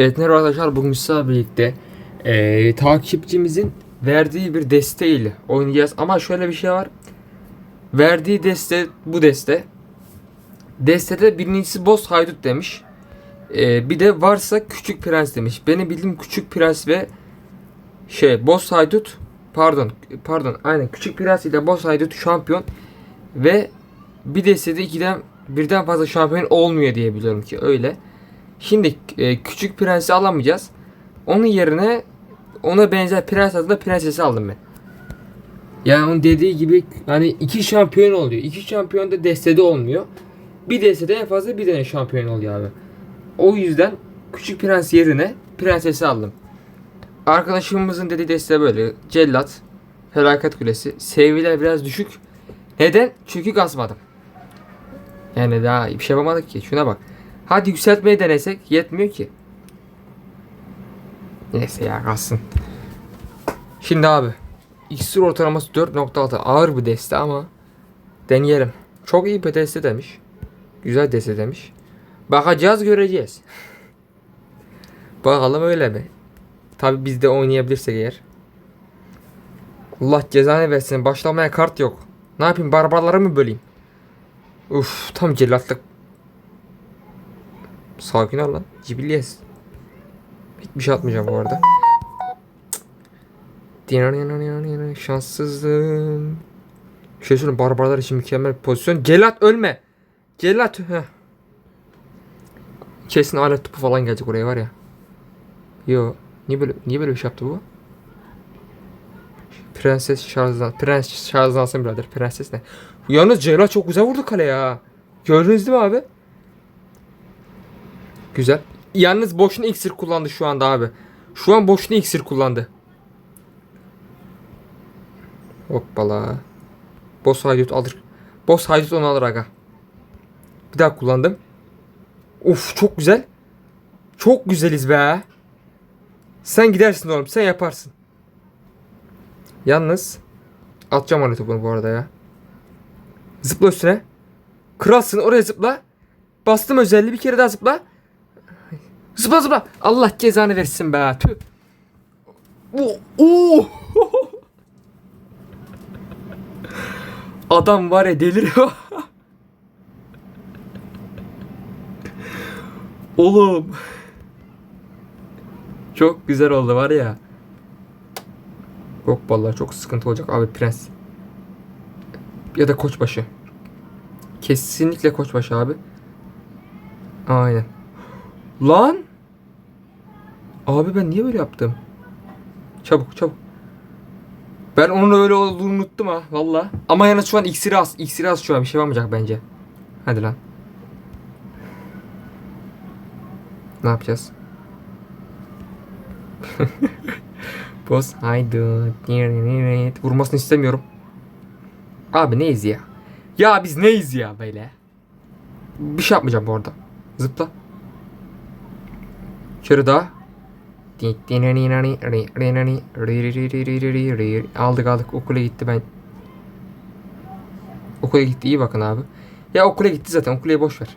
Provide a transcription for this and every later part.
Evet merhaba arkadaşlar bugün sizlerle birlikte eee, takipçimizin verdiği bir desteğiyle oynayacağız. Ama şöyle bir şey var. Verdiği deste bu deste. Destede birincisi Boss Haydut demiş. Eee, bir de varsa Küçük Prens demiş. Benim bildiğim Küçük Prens ve şey Boss Haydut pardon pardon aynen Küçük Prens ile Boss Haydut şampiyon ve bir destede ikiden birden fazla şampiyon olmuyor diye biliyorum ki öyle. Şimdi e, küçük prensi alamayacağız. Onun yerine ona benzer prens adında prensesi aldım ben. Yani onun dediği gibi hani iki şampiyon oluyor. İki şampiyon da destede olmuyor. Bir destede en fazla bir tane şampiyon oluyor abi. O yüzden küçük prens yerine prensesi aldım. Arkadaşımızın dediği deste böyle. Cellat, felaket kulesi. Seviyeler biraz düşük. Neden? Çünkü kasmadım. Yani daha bir şey yapamadık ki. Şuna bak. Hadi yükseltmeyi denesek yetmiyor ki. Neyse ya kalsın. Şimdi abi. İksir ortalaması 4.6 ağır bir deste ama deneyelim. Çok iyi bir deste demiş. Güzel deste demiş. Bakacağız göreceğiz. Bakalım öyle mi? Tabi biz de oynayabilirsek eğer. Allah cezanı versin. Başlamaya kart yok. Ne yapayım barbarları mı böleyim? Uf tam cellatlık Sakin ol lan. Cibiliyes. Hiçbir şey atmayacağım bu arada. Şanssızlığım. Bir şey söyleyeyim barbarlar için mükemmel bir pozisyon. Celat ölme. Celat. Heh. Kesin alet topu falan gelecek oraya var ya. Yo. Niye böyle niye böyle bir şey yaptı bu? Prenses şarjlan. Prens şarjlansın birader. Prenses ne? Yalnız Celat çok güzel vurdu kaleye ha. Gördünüz değil mi abi? Güzel. Yalnız boşuna iksir kullandı şu anda abi. Şu an boşuna iksir kullandı. Hoppala. Boss haydut alır. Boss haydut onu alır aga. Bir daha kullandım. Uf çok güzel. Çok güzeliz be. Sen gidersin oğlum. Sen yaparsın. Yalnız atacağım onu topunu bu arada ya. Zıpla üstüne. Kralsın oraya zıpla. Bastım özelliği bir kere daha zıpla. Zıpla zıpla. Allah cezanı versin be. Tüh. Oo. Oo. Adam var ya deliriyor. Oğlum. Çok güzel oldu var ya. Yok vallahi çok sıkıntı olacak abi prens. Ya da koçbaşı. Kesinlikle koçbaşı abi. Aynen. Lan. Abi ben niye böyle yaptım? Çabuk çabuk. Ben onun öyle olduğunu unuttum ha valla. Ama yalnız şu an iksiri az. İksiri az şu an bir şey olmayacak bence. Hadi lan. Ne yapacağız? Boss haydi. Vurmasını istemiyorum. Abi neyiz ya? Ya biz neyiz ya böyle? Bir şey yapmayacağım bu arada. Zıpla. Şöyle daha. Aldık aldık okula gitti ben. Okula gitti iyi bakın abi. Ya okula gitti zaten okulayı boş ver.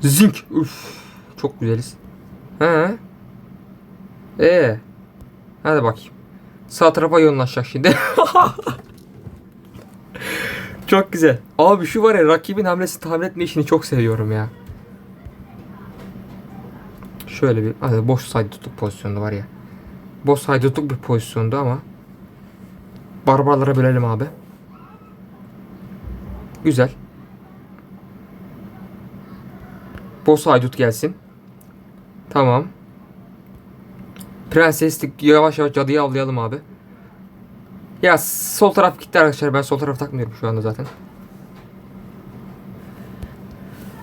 Zink. Uf. Çok güzeliz. He. Ee. Hadi bakayım. Sağ tarafa yoğunlaşacak şimdi. Çok güzel. Abi şu var ya rakibin hamlesi tahmin etme işini çok seviyorum ya. Şöyle bir hani boş saydı tutuk pozisyonda var ya. Boş saydı tutuk bir pozisyonda ama barbarlara bölelim abi. Güzel. Boss haydut gelsin. Tamam. Prenseslik yavaş yavaş cadıyı avlayalım abi. Ya sol taraf gitti arkadaşlar. Ben sol taraf takmıyorum şu anda zaten.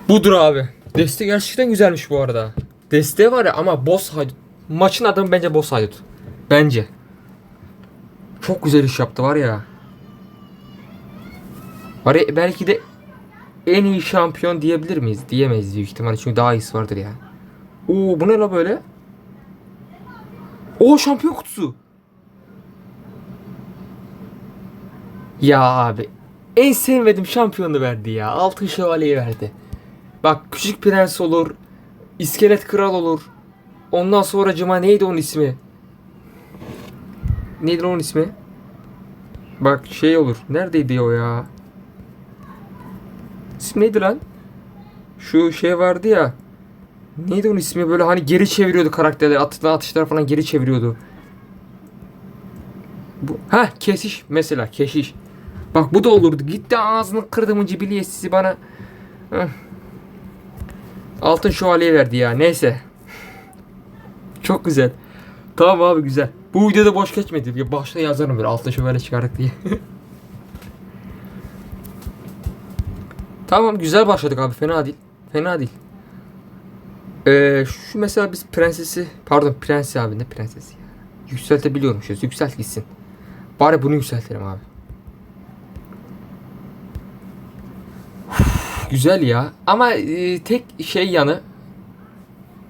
Budur abi. Deste gerçekten güzelmiş bu arada. Deste var ya ama boss haydut. Maçın adamı bence boss haydut. Bence. Çok güzel iş yaptı var ya. Var ya belki de en iyi şampiyon diyebilir miyiz? Diyemeyiz büyük ihtimalle çünkü daha iyisi vardır ya. Oo bu ne la böyle? O şampiyon kutusu. Ya abi en sevmediğim şampiyonu verdi ya. Altın şövalyeyi verdi. Bak Küçük Prens olur. İskelet Kral olur. Ondan sonra cıma neydi onun ismi? Neydi onun ismi? Bak şey olur. Neredeydi o ya? İsmi neydi lan? Şu şey vardı ya. Neydi onun ismi? Böyle hani geri çeviriyordu karakterleri. Atılan atışlar falan geri çeviriyordu. Bu, ha kesiş mesela keşiş. Bak bu da olurdu. Gitti ağzını kırdı mı cibiliyesizi bana. Heh. Altın şövalye verdi ya. Neyse. Çok güzel. Tamam abi güzel. Bu videoda boş geçmedi. Bir başta yazarım böyle altın şövalye çıkardık diye. tamam güzel başladık abi. Fena değil. Fena değil. Ee, şu mesela biz prensesi pardon prensi abi ne prensesi ya. Yükseltebiliyormuşuz. Yükselt gitsin. Bari bunu yükseltelim abi. Güzel ya. Ama e, tek şey yanı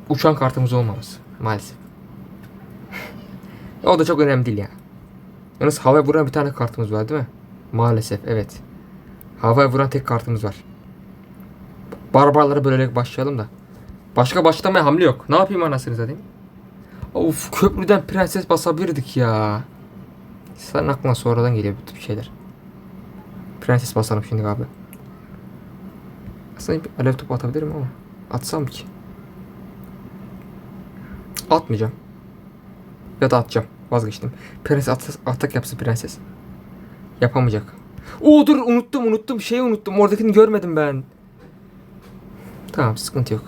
uçan kartımız olmaması maalesef. o da çok önemli değil ya. Yalnız havaya vuran bir tane kartımız var değil mi? Maalesef evet. Havaya vuran tek kartımız var. Barbarlara bölerek başlayalım da. Başka başlamaya hamle yok. Ne yapayım anasını satayım? Of köprüden prenses basabilirdik ya. Senin aklına sonradan geliyor bu tip şeyler. Prenses basalım şimdi abi. Aslında bir alev topu atabilirim ama atsam ki. Atmayacağım. Ya da atacağım. Vazgeçtim. Prenses at atak yapsın prenses. Yapamayacak. Oo dur unuttum unuttum şeyi unuttum. Oradakini görmedim ben. Tamam sıkıntı yok.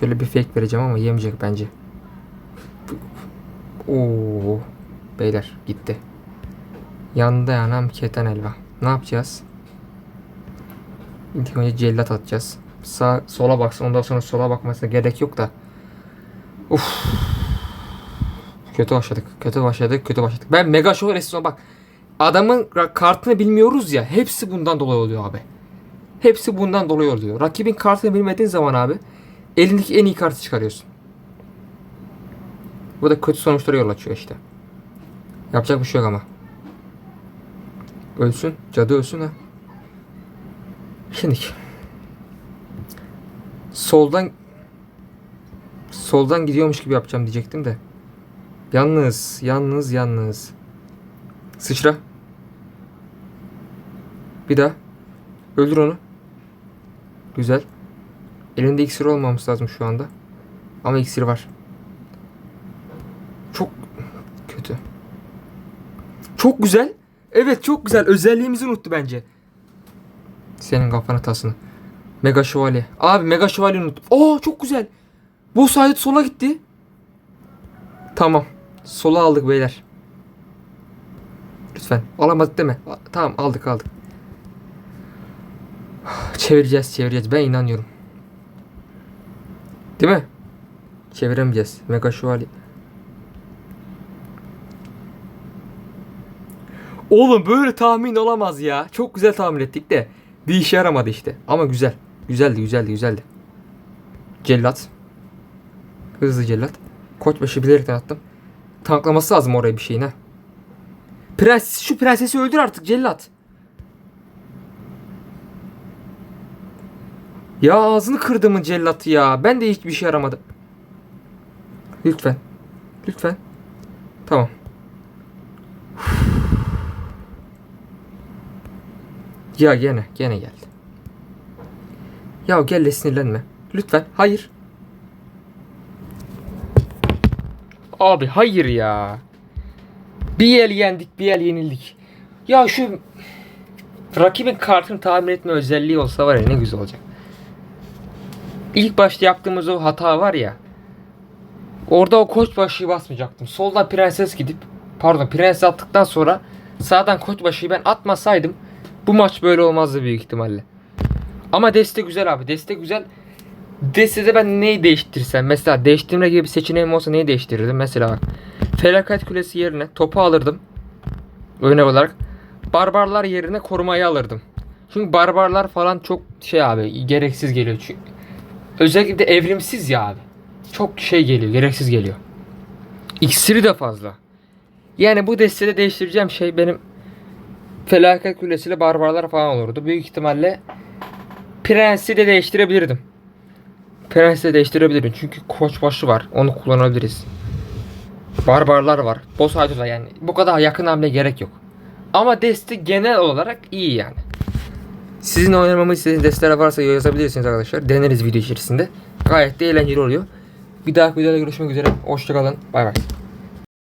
Şöyle bir fake vereceğim ama yemeyecek bence. Oo beyler gitti. Yandı yanam keten elva. Ne yapacağız? İlk önce cellat atacağız. Sağ sola baksın ondan sonra sola bakmasına gerek yok da. Uf. Kötü başladık. Kötü başladık. Kötü başladık. Ben mega show restorana bak. Adamın kartını bilmiyoruz ya. Hepsi bundan dolayı oluyor abi. Hepsi bundan dolayı oluyor. Rakibin kartını bilmediğin zaman abi elindeki en iyi kartı çıkarıyorsun. Bu da kötü sonuçlara yol açıyor işte. Yapacak bir şey yok ama. Ölsün. Cadı ölsün ha. Şimdi soldan soldan gidiyormuş gibi yapacağım diyecektim de. Yalnız, yalnız, yalnız. Sıçra. Bir daha. Öldür onu. Güzel. Elinde iksir olmaması lazım şu anda. Ama iksir var. Çok kötü. Çok güzel. Evet çok güzel. Özelliğimizi unuttu bence. Senin kafana tasını. Mega şövalye. Abi mega şövalye unuttum. Oo çok güzel. Bu sayede sola gitti. Tamam. Sola aldık beyler. Lütfen. Alamadık deme. Tamam aldık aldık. Çevireceğiz çevireceğiz. Ben inanıyorum. Değil mi? Çeviremeyeceğiz. Mega şövalye. Oğlum böyle tahmin olamaz ya. Çok güzel tahmin ettik de. Bir işe yaramadı işte. Ama güzel. Güzeldi güzeldi güzeldi. Cellat. Hızlı cellat. Koçbaşı bilerekten attım. Tanklaması lazım oraya bir şeyin ha. Prens, şu prensesi öldür artık cellat. Ya ağzını kırdı mı cellatı ya. Ben de hiçbir şey yaramadı. Lütfen. Lütfen. Tamam. Ya gene, gene geldi. Ya gel de sinirlenme. Lütfen. Hayır. Abi hayır ya. Bir el yendik, bir el yenildik. Ya şu rakibin kartını tahmin etme özelliği olsa var ya ne güzel olacak. İlk başta yaptığımız o hata var ya. Orada o koç başıyı basmayacaktım. Soldan prenses gidip pardon prenses attıktan sonra sağdan koç başıyı ben atmasaydım bu maç böyle olmazdı büyük ihtimalle. Ama deste güzel abi. Deste güzel. Destede ben neyi değiştirsem mesela değiştirme gibi bir seçeneğim olsa neyi değiştirirdim? Mesela. Felaket kulesi yerine topu alırdım. Örnek olarak. Barbarlar yerine korumayı alırdım. Çünkü barbarlar falan çok şey abi gereksiz geliyor. Çünkü özellikle de evrimsiz ya abi. Çok şey geliyor, gereksiz geliyor. İksiri de fazla. Yani bu destede değiştireceğim şey benim felaket kulesiyle barbarlar falan olurdu. Büyük ihtimalle Prensi de değiştirebilirdim. Prensi de değiştirebilirim. Çünkü koçbaşı var. Onu kullanabiliriz. Barbarlar var. Boss Haydut'a yani. Bu kadar yakın hamle gerek yok. Ama desti genel olarak iyi yani. Sizin oynamamı istediğiniz desteler varsa yazabilirsiniz arkadaşlar. Deneriz video içerisinde. Gayet de eğlenceli oluyor. Bir dahaki videoda görüşmek üzere. Hoşçakalın. Bay bay.